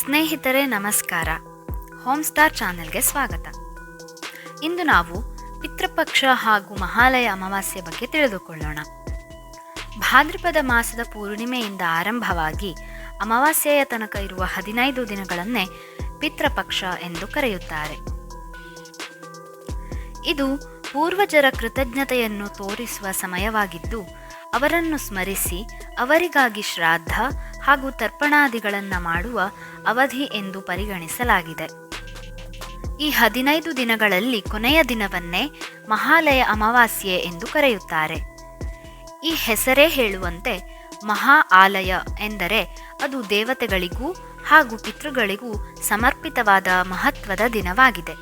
ಸ್ನೇಹಿತರೆ, ನಮಸ್ಕಾರ. Home star ಚಾನೆಲ್ಗೆ ಸ್ವಾಗತ. ಇಂದು ನಾವು ಪಿತೃಪಕ್ಷ ಹಾಗೂ ಮಹಾಲಯ ಅಮಾವಾಸ್ಯೆ ಬಗ್ಗೆ ತಿಳಿದುಕೊಳ್ಳೋಣ. ಭಾದ್ರಪದ ಮಾಸದ ಪೂರ್ಣಿಮೆಯಿಂದ ಆರಂಭವಾಗಿ ಅಮಾವಾಸ್ಯೆಯ ತನಕ ಇರುವ ಹದಿನೈದು ದಿನಗಳನ್ನೇ ಪಿತೃಪಕ್ಷ ಎಂದು ಕರೆಯುತ್ತಾರೆ. ಇದು ಪೂರ್ವಜರ ಕೃತಜ್ಞತೆಯನ್ನು ತೋರಿಸುವ ಸಮಯವಾಗಿದ್ದು ಅವರನ್ನು ಸ್ಮರಿಸಿ ಅವರಿಗಾಗಿ ಶ್ರಾದ್ದ ಹಾಗೂ ತರ್ಪಣಾದಿಗಳನ್ನು ಮಾಡುವ ಅವಧಿ ಎಂದು ಪರಿಗಣಿಸಲಾಗಿದೆ. ಈ ಹದಿನೈದು ದಿನಗಳಲ್ಲಿ ಕೊನೆಯ ದಿನವನ್ನೇ ಮಹಾಲಯ ಅಮಾವಾಸ್ಯೆ ಎಂದು ಕರೆಯುತ್ತಾರೆ. ಈ ಹೆಸರೇ ಹೇಳುವಂತೆ ಮಹಾ ಆಲಯ ಎಂದರೆ ಅದು ದೇವತೆಗಳಿಗೂ ಹಾಗೂ ಪಿತೃಗಳಿಗೂ ಸಮರ್ಪಿತವಾದ ಮಹತ್ವದ ದಿನವಾಗಿದೆ.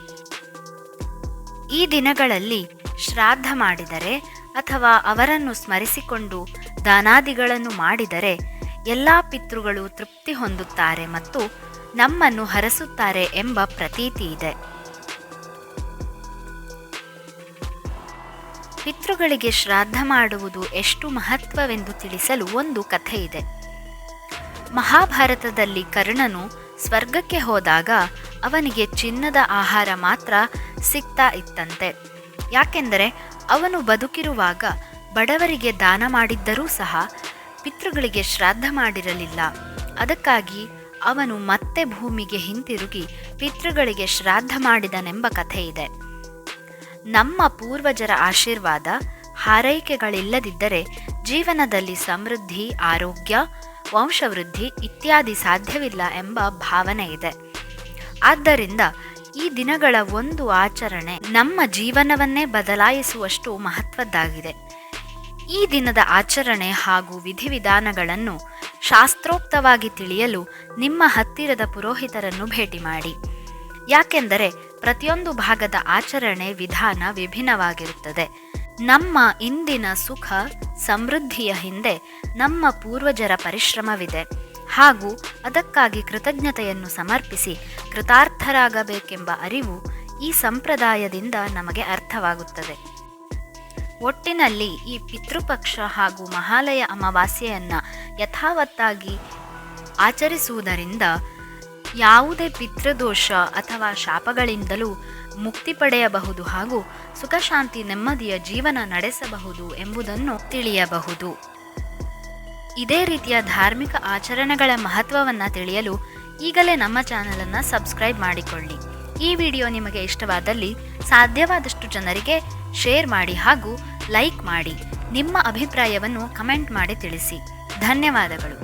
ಈ ದಿನಗಳಲ್ಲಿ ಶ್ರಾದ್ದ ಮಾಡಿದರೆ ಅಥವಾ ಅವರನ್ನು ಸ್ಮರಿಸಿಕೊಂಡು ದಾನಾದಿಗಳನ್ನು ಮಾಡಿದರೆ ಎಲ್ಲ ಪಿತೃಗಳು ತೃಪ್ತಿ ಹೊಂದುತ್ತಾರೆ ಮತ್ತು ನಮ್ಮನ್ನು ಹರಸುತ್ತಾರೆ ಎಂಬ ಪ್ರತೀತಿ ಇದೆ. ಪಿತೃಗಳಿಗೆ ಶ್ರಾದ್ದ ಮಾಡುವುದು ಎಷ್ಟು ಮಹತ್ವವೆಂದು ತಿಳಿಸಲು ಒಂದು ಕಥೆ ಇದೆ. ಮಹಾಭಾರತದಲ್ಲಿ ಕರ್ಣನು ಸ್ವರ್ಗಕ್ಕೆ ಹೋದಾಗ ಅವನಿಗೆ ಚಿನ್ನದ ಆಹಾರ ಮಾತ್ರ ಸಿಗ್ತಾ ಇತ್ತಂತೆ. ಯಾಕೆಂದರೆ ಅವನು ಬದುಕಿರುವಾಗ ಬಡವರಿಗೆ ದಾನ ಮಾಡಿದ್ದರೂ ಸಹ ಪಿತೃಗಳಿಗೆ ಶ್ರಾದ್ದ ಮಾಡಿರಲಿಲ್ಲ. ಅದಕ್ಕಾಗಿ ಅವನು ಮತ್ತೆ ಭೂಮಿಗೆ ಹಿಂತಿರುಗಿ ಪಿತೃಗಳಿಗೆ ಶ್ರಾದ್ದ ಮಾಡಿದನೆಂಬ ಕಥೆ ಇದೆ ನಮ್ಮ ಪೂರ್ವಜರ ಆಶೀರ್ವಾದ ಹಾರೈಕೆಗಳಿಲ್ಲದಿದ್ದರೆ ಜೀವನದಲ್ಲಿ ಸಮೃದ್ಧಿ, ಆರೋಗ್ಯ, ವಂಶವೃದ್ಧಿ ಇತ್ಯಾದಿ ಸಾಧ್ಯವಿಲ್ಲ ಎಂಬ ಭಾವನೆ ಇದೆ. ಆದ್ದರಿಂದ ಈ ದಿನಗಳ ಒಂದು ಆಚರಣೆ ನಮ್ಮ ಜೀವನವನ್ನೇ ಬದಲಾಯಿಸುವಷ್ಟು ಮಹತ್ವದ್ದಾಗಿದೆ. ಈ ದಿನದ ಆಚರಣೆ ಹಾಗೂ ವಿಧಿವಿಧಾನಗಳನ್ನು ಶಾಸ್ತ್ರೋಕ್ತವಾಗಿ ತಿಳಿಯಲು ನಿಮ್ಮ ಹತ್ತಿರದ ಪುರೋಹಿತರನ್ನು ಭೇಟಿ ಮಾಡಿ. ಯಾಕೆಂದರೆ ಪ್ರತಿಯೊಂದು ಭಾಗದ ಆಚರಣೆ ವಿಧಾನ ವಿಭಿನ್ನವಾಗಿರುತ್ತದೆ. ನಮ್ಮ ಇಂದಿನ ಸುಖ ಸಮೃದ್ಧಿಯ ಹಿಂದೆ ನಮ್ಮ ಪೂರ್ವಜರ ಪರಿಶ್ರಮವಿದೆ. ಹಾಗೂ ಅದಕ್ಕಾಗಿ ಕೃತಜ್ಞತೆಯನ್ನು ಸಮರ್ಪಿಸಿ ಕೃತಾರ್ಥರಾಗಬೇಕೆಂಬ ಅರಿವು ಈ ಸಂಪ್ರದಾಯದಿಂದ ನಮಗೆ ಅರ್ಥವಾಗುತ್ತದೆ. ಒಟ್ಟಿನಲ್ಲಿ ಈ ಪಿತೃಪಕ್ಷ ಹಾಗೂ ಮಹಾಲಯ ಅಮಾವಾಸ್ಯೆಯನ್ನು ಯಥಾವತ್ತಾಗಿ ಆಚರಿಸುವುದರಿಂದ ಯಾವುದೇ ಪಿತೃದೋಷ ಅಥವಾ ಶಾಪಗಳಿಂದಲೂ ಮುಕ್ತಿ ಪಡೆಯಬಹುದು ಹಾಗೂ ಸುಖಶಾಂತಿ ನೆಮ್ಮದಿಯ ಜೀವನ ನಡೆಸಬಹುದು ಎಂಬುದನ್ನು ತಿಳಿಯಬಹುದು. ಇದೇ ರೀತಿಯ ಧಾರ್ಮಿಕ ಆಚರಣೆಗಳ ಮಹತ್ವವನ್ನು ತಿಳಿಯಲು ಈಗಲೇ ನಮ್ಮ ಚಾನಲನ್ನು ಸಬ್ಸ್ಕ್ರೈಬ್ ಮಾಡಿಕೊಳ್ಳಿ. ಈ ವಿಡಿಯೋ ನಿಮಗೆ ಇಷ್ಟವಾದಲ್ಲಿ ಸಾಧ್ಯವಾದಷ್ಟು ಜನರಿಗೆ ಶೇರ್ ಮಾಡಿ ಹಾಗೂ ಲೈಕ್ ಮಾಡಿ. ನಿಮ್ಮ ಅಭಿಪ್ರಾಯವನ್ನು ಕಮೆಂಟ್ ಮಾಡಿ ತಿಳಿಸಿ. ಧನ್ಯವಾದಗಳು.